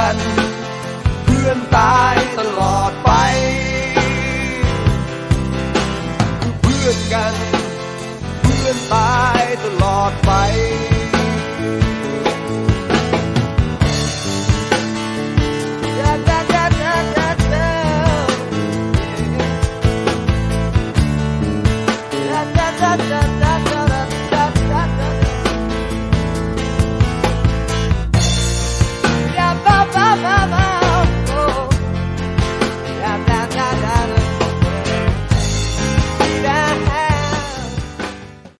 กัน เพื่อนตา